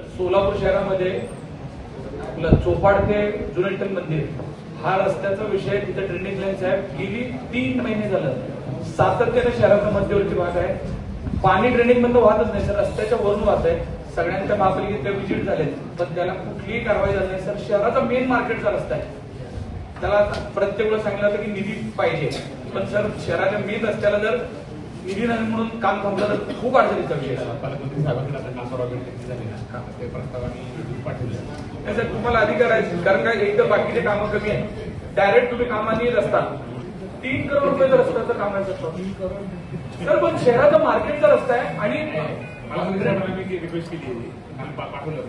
तर सोलापूर शहरामध्ये आपलं चोपाड ते जुनेटन मंदिर हा रस्त्याचा विषय तिथे ट्रेंडिंग लाईन आहे गेली तीन महिने झालं. सातत्याने शहराचा मध्यवर्ती भाग आहे. पाणी ड्रेनिंग मधून वाहतच नाही सर. रस्त्याच्या वरून वाहत आहे. सगळ्यांच्या महापालिकेतल्या विजिट झालेत. पण त्याला कुठलीही कारवाई झाली नाही. सर शहराचा मेन मार्केटचा रस्ता आहे. त्याला प्रत्येक वेळेला सांगितलं होतं की निधी पाहिजे. पण सर शहराच्या मेन रस्त्याला जर नाही म्हणून काम थांबलं तर खूप अडचणीचा विषय पालकमंत्री साहेबांकडे आता काल परवा भेट झाली ना. ते प्रस्ताव आम्ही पाठवले. नाही सर तुम्हाला अधिकार आहे कारण का एक तर बाकीचे कामं कमी आहे डायरेक्ट तुम्ही कामानी रस्ता तीन करोड रुपयाचा रस्त्याचं काम आहे सर पण शहराचा मार्केटचा रस्ता आहे आणि रिक्वेस्ट केली होती. काल पाठवलं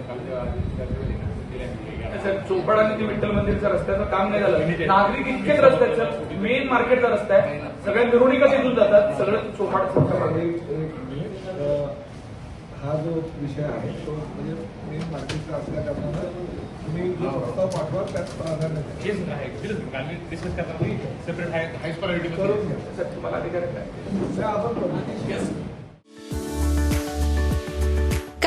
चोपड आणि ते विठ्ठल मंदिरचा रस्त्याचं काम नाही झालं. नागरिक इतकेच रस्ते आहेत सर मेन मार्केटचा रस्ता आहे सगळ्या मिरवणुका तिथून जातात? सगळं हा जो विषय आहे तो म्हणजे मेन मार्केटचा असल्या कारणानं तुम्ही जो प्रस्ताव पाठवा त्यात प्राधान्य हेच नाही. डिस्कस करताना सेपरेट हायस्ट प्रायोरिटी करून घ्या. सर तुम्हाला अधिकार आहे काय? आपण